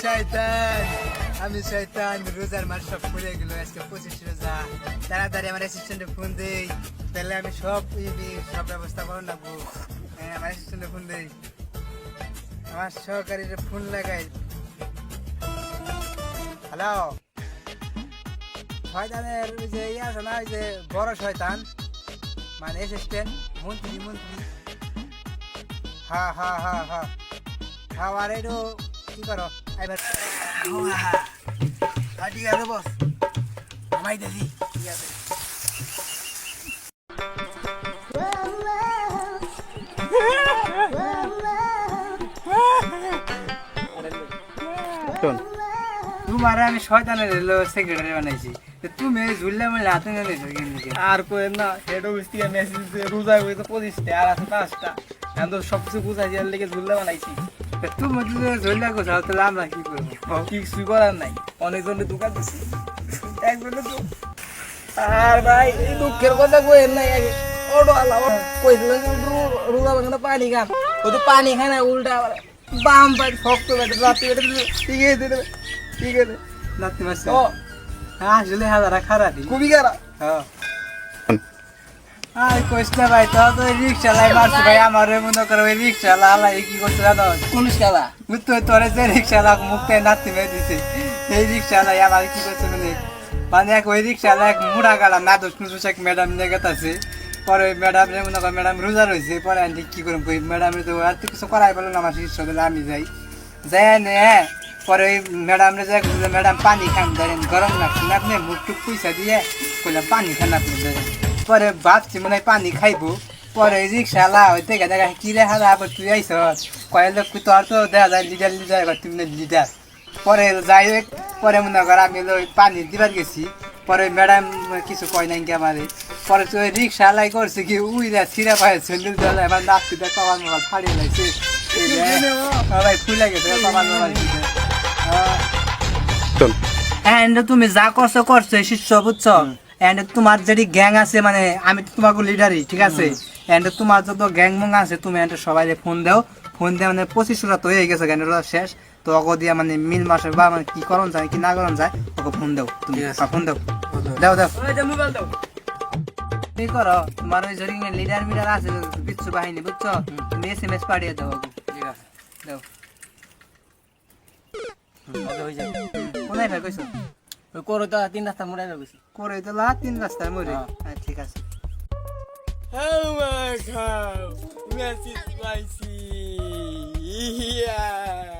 শয়তান আমি শয়তান রোজার মাস সব খুলে গেল আজকে পঁচিশ তাড়াতাড়ি আমার অ্যাসিস্ট্যান্টে ফোন দেই তাহলে আমি সব ব্যবস্থা করে নেব আমার অ্যাসিস্ট্যান্টে ফোন দেই আমার সহকারীর ফোন লাগাই হ্যালো শয়তানের ওই যে ইয়ে আছে না ওই যে বড় শয়তান মানে অ্যাসিস্ট্যান্ট মন্ত্রী মন্ত্রী হ্যাঁ হ্যাঁ হ্যাঁ হ্যাঁ আর একটু কি করো এবার হ্যাঁ ঠিক আছে বস আমাই দেখি ঠিক আছে তোমার আমি শয়তানের সেক্রেটারি বানাইছি। তো তুমি ঝুললে মিলে হাতে নিয়ে নিয়েছো কিন্তু আর কই না হেড অফিস থেকে মেসেজ রোজা হইতে পঁচিশটা আর আছে পাঁচটা। আমি তো সব কিছু বুঝাই দিয়ে লেগে ঝুললে বানাইছি। তুমি যদি ঝুললে কোথাও তাহলে আমরা কি করব? কিছু করার নাই? অনেকজনের দোকান দিছি একজনে তো আর ভাই এই দুঃখের কথা কইেন নাই ওটো আলা কইছিল যে রো- রোজা ভাঙনা পানি খান। ও তো পানি খায় না উল্টা আবার বাম পাই শক্ত বেটে রাত্রি বেটে ঠিক আছে দিলে ঠিক আছে নাতি মাস আসলে হাজারা খারাপই। খুবই খারাপ। হ্যাঁ আর কইস না ভাই তো তো রিক্সা লাই মারছি ভাই। আমার মনে করে ওই রিক্সা লাই কি করছে জানো? কোন খেলা বুঝতো তোরে যে রিক্সা লাগ মুখতে নাতি মেয়ে দিছে এই রিক্সা লাই আমার কি করছে মানে? মানে এক ওই রিক্সা লাই এক মুড়া গালা না দোষ কুসুস এক ম্যাডাম নিয়ে গেতাছে। পরে ম্যাডাম রে মনে করে ম্যাডাম রোজা রয়েছে পরে আমি কি করুম কই ম্যাডাম তো আর তো কিছু করাই পেল না আমার শিষ্য দিলে আমি যাই। যাই নে পরে ওই ম্যাডাম রে যাই ম্যাডাম পানি খান ধরেন গরম লাগছে না আপনি মুখ টুক পয়সা দিয়ে কইলাম পানি খান আপনি ধরেন পরে ভাবছি মনে হয় পানি খাইবো। পরে রিক্সালা ওই থেকে দেখা কি রে হালা আবার তুই আইস কয়েক লোক তোর তো দেখা যায় লিডার লিডার এবার তুমি লিডার। পরে যাই পরে মনে কর আমি পানি দিবার গেছি। পরে ম্যাডাম কিছু কয় নাই আমার। পরে তো ওই রিক্সা লাই করছে কি উই রে ছিঁড়া পায়ে স্যান্ডেল দেওয়া এবার নাচতে দেখ কমান মোবাইল ফাড়িয়ে লাগছে এই যে, সবাই খুলে গেছে কমান মোবাইল এন্ড তুমি যা করছ করছ শিষ্য বুঝছ? এন্ড তোমার যেটি গ্যাং আছে মানে আমি তো তোমাকে লিডারই ঠিক আছে? এন্ড তোমার যত গ্যাং মং আছে তুমি এন্ড সবাই ফোন দাও। ফোন দিয়ে মানে পঁচিশ রাত হয়ে গেছে গ্যাং শেষ। তো অগ দিয়া মানে মিল মাসে বা মানে কি করন যায় কি না করন যায় ওকে ফোন দাও। তুমি হ্যাঁ, ফোন দাও। দাও। দাও মোবাইল দাও। কি করো তোমার ওই জরি লিডার মিডার আছে বিচ্ছু বাহিনী বুঝছ? তুমি এস এম এস পাঠিয়ে দাও ওকে। ঠিক আছে দাও হয়ে কোথায় ভাই কইছো? ওই করো তো তিন রাস্তা মুড়াই যাবে করে লা তিন রাস্তার মরে হ্যাঁ। হ্যাঁ ঠিক আছে Oh my god! Message spicy! Yeah!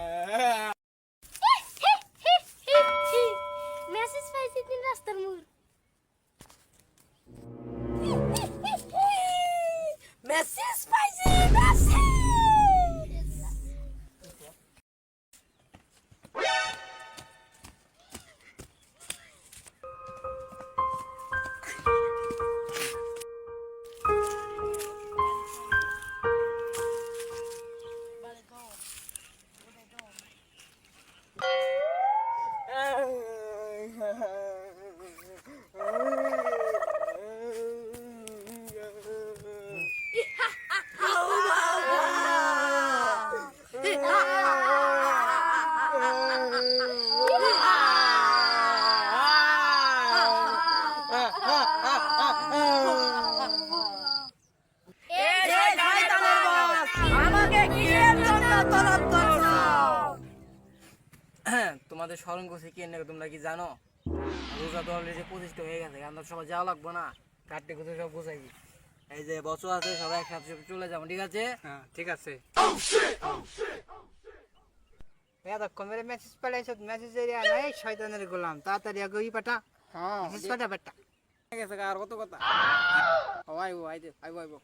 তোমাদের স্মরণ করছে কি এনে তোমরা কি জানো? রোজা তো অলরেডি পঁচিশটা হয়ে গেছে আমরা সবাই যাওয়া লাগবো না। কাটতে কুটে সব গোছাইবি এই যে বছর আছে সবাই একসাথে চলে যাব ঠিক আছে? হ্যাঁ ঠিক আছে। এতক্ষণ মেরে মেসেজ পাঠাইছ মেসেজ এরিয়া নাই শয়তানের গোলাম। তাড়াতাড়ি আগে ই পাঠা। হ্যাঁ মেসেজ পাঠা পাঠা। ঠিক আছে আর কত কথা? আইবো আইবো আইবো।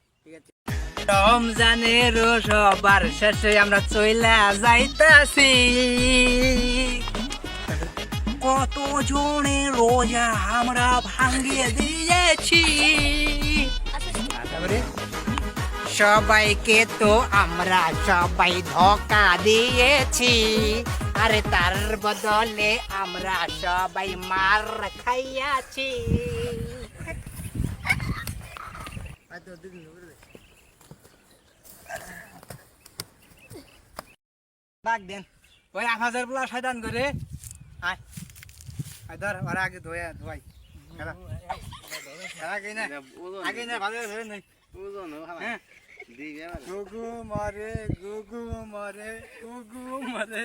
রমজানের সবার শেষে আমরা চইলা যাইতাছি। কত জনে রোজা আমরা ভাঙ্গিয়ে দিয়েছি। সবাইকে তো আমরা সবাই ধোকা দিয়েছি। আরে তার বদলে আমরা সবাই মার খাইয়াছি। ডাক দেন। ওই আমাদের বলা শয়তান করে। আয়। ধর, ওরা আগে ধোয়া, ধোয়াই। আগে না। আগে না, ভালো ধরে নেই গুগু মারে গুগু মারে গুগু মারে।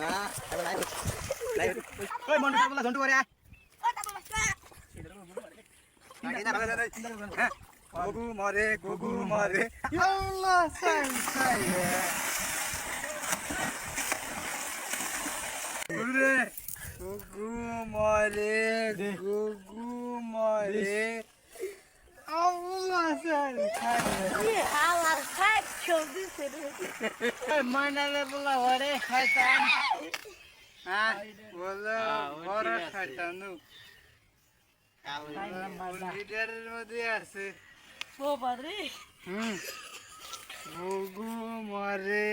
না ওই মন্টু ঝন্টু করে, আয়। আগে না ভালো ধরে হ্যাঁ গুগু মারে গুগু মারে আল্লাহ সাই সাই গুরে গুগু মারে গুগু মারে আল্লাহ সাই সাই আমার খাট ছবি ময়নারে বলা ওরে শয়তান হ্যাঁ বলো লিডারের মধ্যে আছে। বাবারে হুম। গুগু মরে